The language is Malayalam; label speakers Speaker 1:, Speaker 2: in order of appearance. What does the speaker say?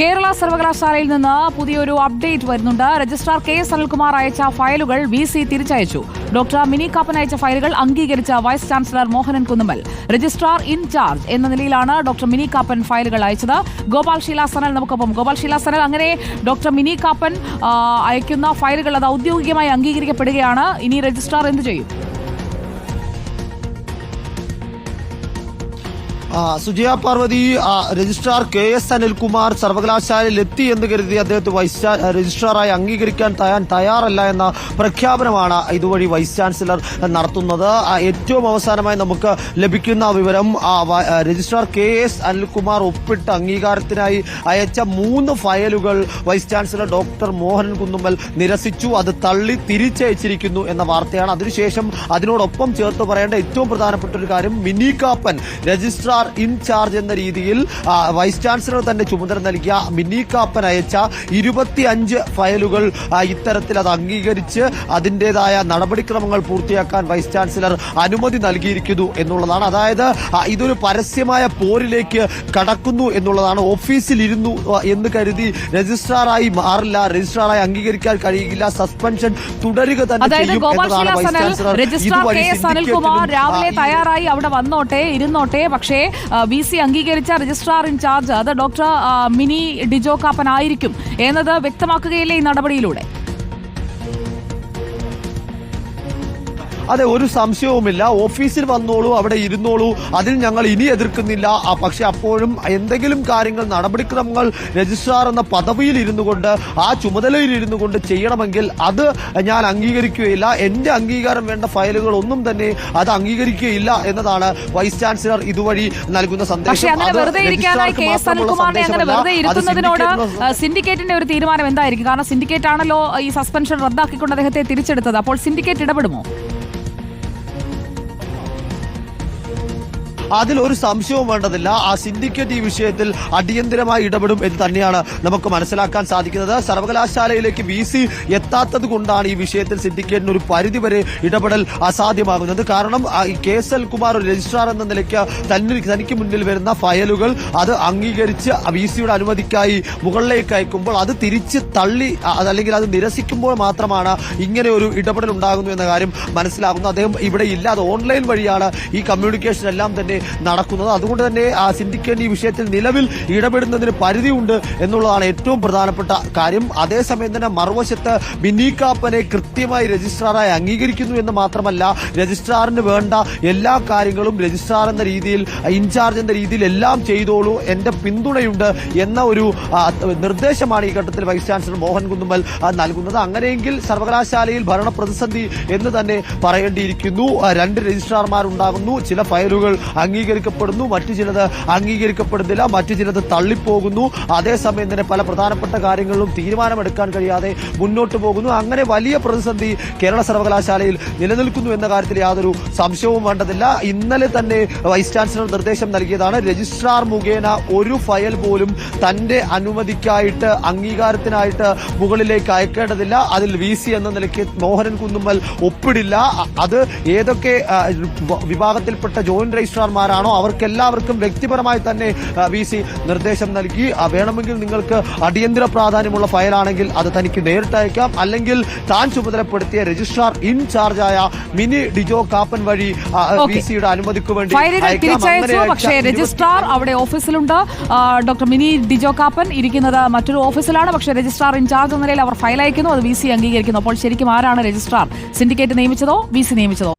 Speaker 1: കേരള സർവകലാശാലയിൽ നിന്ന് പുതിയൊരു അപ്ഡേറ്റ് വരുന്നുണ്ട്. രജിസ്ട്രാർ കെ എസ് അനിൽകുമാർ അയച്ച ഫയലുകൾ വി സി തിരിച്ചയച്ചു. ഡോക്ടർ മിനി കാപ്പൻ അയച്ച ഫയലുകൾ അംഗീകരിച്ച vice chancellor Mohanan Kunnummal registrar in charge എന്ന നിലയിലാണ് ഡോക്ടർ മിനി കാപ്പൻ ഫയലുകൾ അയച്ചത്. ഗോപാൽ ശീലാസനൽ നമുക്കൊപ്പം. ഗോപാൽ ശീലാസനൽ അങ്ങനെ ഡോക്ടർ മിനി കാപ്പൻ അയക്കുന്ന ഫയലുകൾ അത് ഔദ്യോഗികമായി അംഗീകരിക്കപ്പെടുകയാണ്. ഇനി രജിസ്ട്രാർ എന്ത് ചെയ്യും?
Speaker 2: Sujaya Parvathy registrar K S Anilkumar സർവകലാശാലയിൽ എത്തി എന്ന് കരുതി അദ്ദേഹത്തെ വൈസ് രജിസ്ട്രാറായി അംഗീകരിക്കാൻ തയ്യാൻ തയ്യാറല്ല എന്ന പ്രഖ്യാപനമാണ് ഇതുവഴി വൈസ് ചാൻസലർ നടത്തുന്നത്. ഏറ്റവും അവസാനമായി നമുക്ക് ലഭിക്കുന്ന വിവരം രജിസ്ട്രാർ കെ എസ് അനിൽകുമാർ ഒപ്പിട്ട് അംഗീകാരത്തിനായി അയച്ച മൂന്ന് ഫയലുകൾ vice chancellor doctor Mohan Kunnummal നിരസിച്ചു. അത് തള്ളി തിരിച്ചയച്ചിരിക്കുന്നു എന്ന വാർത്തയാണ്. അതിനുശേഷം അതിനോടൊപ്പം ചേർത്ത് പറയേണ്ട ഏറ്റവും പ്രധാനപ്പെട്ട ഒരു കാര്യം മിനി കാപ്പൻ രജിസ്ട്രാർ ഇൻചാർജ് എന്ന രീതിയിൽ വൈസ് ചാൻസലർ തന്നെ ചുമതല നൽകിയ മിനി കാപ്പൻ അയച്ച ഇരുപത്തിയഞ്ച് ഫയലുകൾ ഇത്തരത്തിൽ അത് അംഗീകരിച്ച് അതിന്റെതായ നടപടിക്രമങ്ങൾ പൂർത്തിയാക്കാൻ വൈസ് ചാൻസലർ അനുമതി നൽകിയിരിക്കുന്നു എന്നുള്ളതാണ്. അതായത് ഇതൊരു പരസ്യമായ പോരിലേക്ക് കടക്കുന്നു എന്നുള്ളതാണ്. ഓഫീസിൽ ഇരുന്നു എന്ന് കരുതി രജിസ്ട്രാറായി മാറില്ല രജിസ്ട്രാറായി അംഗീകരിക്കാൻ കഴിയില്ല സസ്പെൻഷൻ തുടരുക തന്നെ ചെയ്യും എന്നതാണ് വൈസ് ചാൻസലർ ഇതുവഴി
Speaker 1: രാവിലെ തയ്യാറായി അവിടെ വന്നോട്ടെ ഇരുന്നോട്ടെ പക്ഷേ വി സി അംഗീകരിച്ച രജിസ്ട്രാർ ഇൻചാർജ് അത് ഡോക്ടർ മിനി ഡിജോ കാപ്പൻ ആയിരിക്കും എന്നത് വ്യക്തമാക്കുകയില്ലേ ഈ നടപടിയിലൂടെ?
Speaker 2: അതെ ഒരു സംശയവുമില്ല. ഓഫീസിൽ വന്നോളൂ അവിടെ ഇരുന്നോളൂ. അതിൽ ഞങ്ങൾ ഇനി എതിർക്കുന്നില്ല. പക്ഷെ അപ്പോഴും എന്തെങ്കിലും കാര്യങ്ങൾ നടപടിക്രമങ്ങൾ രജിസ്ട്രാർ എന്ന പദവിയിൽ ഇരുന്നു കൊണ്ട് ആ ചുമതലയിൽ ഇരുന്നു കൊണ്ട് ചെയ്യണമെങ്കിൽ അത് ഞാൻ അംഗീകരിക്കുകയില്ല. എന്റെ അംഗീകാരം വേണ്ട ഫയലുകൾ ഒന്നും തന്നെ അത് അംഗീകരിക്കുകയില്ല എന്നതാണ് വൈസ് ചാൻസലർ ഇതുവഴി നൽകുന്ന സന്ദേശം.
Speaker 1: സിൻഡിക്കേറ്റിന്റെ ഒരു തീരുമാനം എന്തായിരിക്കും? കാരണം സിൻഡിക്കേറ്റ് ആണല്ലോ ഈ സസ്പെൻഷൻ റദ്ദാക്കിക്കൊണ്ട് അദ്ദേഹത്തെ തിരിച്ചെടുത്തത്. അപ്പോൾ സിൻഡിക്കേറ്റ് ഇടപെടുമോ?
Speaker 2: അതിൽ ഒരു സംശയവും വേണ്ടതില്ല. ആ സിൻഡിക്കേറ്റ് ഈ വിഷയത്തിൽ അടിയന്തരമായി ഇടപെടും എന്ന് തന്നെയാണ് നമുക്ക് മനസ്സിലാക്കാൻ സാധിക്കുന്നത്. സർവകലാശാലയിലേക്ക് വി സി എത്താത്തത് കൊണ്ടാണ് ഈ വിഷയത്തിൽ സിൻഡിക്കേറ്റിന് ഒരു പരിധിവരെ ഇടപെടൽ അസാധ്യമാകുന്നത്. കാരണം K S L Kumar registrar എന്ന നിലയ്ക്ക് തനിക്ക് മുന്നിൽ വരുന്ന ഫയലുകൾ അത് അംഗീകരിച്ച് വി സിയുടെ അനുമതിക്കായി മുകളിലേക്ക് അയക്കുമ്പോൾ അത് തിരിച്ച് തള്ളി അതല്ലെങ്കിൽ അത് നിരസിക്കുമ്പോൾ മാത്രമാണ് ഇങ്ങനെ ഒരു ഇടപെടൽ ഉണ്ടാകുന്നു എന്ന കാര്യം മനസ്സിലാകുന്നു അദ്ദേഹം ഇവിടെ ഇല്ല. അത് ഓൺലൈൻ വഴിയാണ് ഈ കമ്മ്യൂണിക്കേഷൻ എല്ലാം തന്നെ നടക്കുന്നത്. അതുകൊണ്ട് തന്നെ സിൻഡിക്കേറ്റ് ഈ വിഷയത്തിൽ നിലവിൽ ഇടപെടുന്നതിന് പരിധിയുണ്ട് എന്നുള്ളതാണ് ഏറ്റവും പ്രധാനപ്പെട്ട കാര്യം. അതേസമയം തന്നെ മറുവശത്ത് ബിന്നി കാപ്പനെ കൃത്യമായി രജിസ്ട്രാറായി അംഗീകരിക്കുന്നു എന്ന് മാത്രമല്ല രജിസ്ട്രാറിന് വേണ്ട എല്ലാ കാര്യങ്ങളും രജിസ്ട്രാർ എന്ന രീതിയിൽ ഇൻചാർജ് എന്ന രീതിയിൽ എല്ലാം ചെയ്തോളൂ. എന്റെ പിന്തുണയുണ്ട് എന്ന ഒരു നിർദ്ദേശമാണ് ഈ ഘട്ടത്തിൽ വൈസ് ചാൻസലർ മോഹൻ കുന്നുമ്മൽ നൽകുന്നത്. അങ്ങനെയെങ്കിൽ സർവകലാശാലയിൽ ഭരണ പ്രതിസന്ധി എന്ന് തന്നെ പറയേണ്ടിയിരിക്കുന്നു. രണ്ട് രജിസ്ട്രാർമാരുണ്ടാകുന്നു. ചില ഫയലുകൾ അംഗീകരിക്കപ്പെടുന്നു. മറ്റു ചിലത് അംഗീകരിക്കപ്പെടുന്നില്ല. മറ്റു ചിലത് തള്ളിപ്പോകുന്നു. അതേസമയം തന്നെ പല പ്രധാനപ്പെട്ട കാര്യങ്ങളിലും തീരുമാനമെടുക്കാൻ കഴിയാതെ മുന്നോട്ട് പോകുന്നു. അങ്ങനെ വലിയ പ്രതിസന്ധി കേരള സർവകലാശാലയിൽ നിലനിൽക്കുന്നു എന്ന കാര്യത്തിൽ യാതൊരു സംശയവും വേണ്ടതില്ല. ഇന്നലെ തന്നെ വൈസ് ചാൻസലർ നിർദ്ദേശം നൽകിയതാണ്. രജിസ്ട്രാർ മുഖേന ഒരു ഫയൽ പോലും തന്റെ അനുമതിക്കായിട്ട് അംഗീകാരത്തിനായിട്ട് മുകളിലേക്ക് അയക്കേണ്ടതില്ല. അതിൽ വി സി എന്ന നിലയ്ക്ക് മോഹനൻ കുന്നുമ്മൽ ഒപ്പിടില്ല. അത് ഏതൊക്കെ വിഭാഗത്തിൽപ്പെട്ട ജോയിന്റ് രജിസ്ട്രാർമാരാണോ അവർക്കെല്ലാവർക്കും വ്യക്തിപരമായി തന്നെ വി സി നിർദ്ദേശം നൽകി. വേണമെങ്കിൽ നിങ്ങൾക്ക് അടിയന്തര പ്രാധാന്യമുള്ള ഫയലാണെങ്കിൽ അത് തനിക്ക് നേരിട്ട് അയക്കാം. അല്ലെങ്കിൽ താൻ ചുമതലപ്പെടുത്തിയ രജിസ്ട്രാർ ഇൻചാർജായ മിനി ഡിജോ കാപ്പൻ വഴി വി സിയുടെ അനുമതിക്ക് വേണ്ടി
Speaker 1: പക്ഷേ രജിസ്ട്രാർ അവിടെ ഓഫീസിലുണ്ട്. ഡോക്ടർ മിനി ഡിജോ കാപ്പൻ ഇരിക്കുന്നത് മറ്റൊരു ഓഫീസിലാണ്. പക്ഷേ രജിസ്ട്രാർ ഇൻചാർജ് എന്ന നിലയിൽ അവർ ഫയൽ അയക്കുന്നു. അത് വി സി അംഗീകരിക്കുന്നു. അപ്പോൾ ശരിക്കും ആരാണ് രജിസ്ട്രാർ? സിൻഡിക്കേറ്റ് നിയമിച്ചതോ? V C നിയമിച്ചതോ?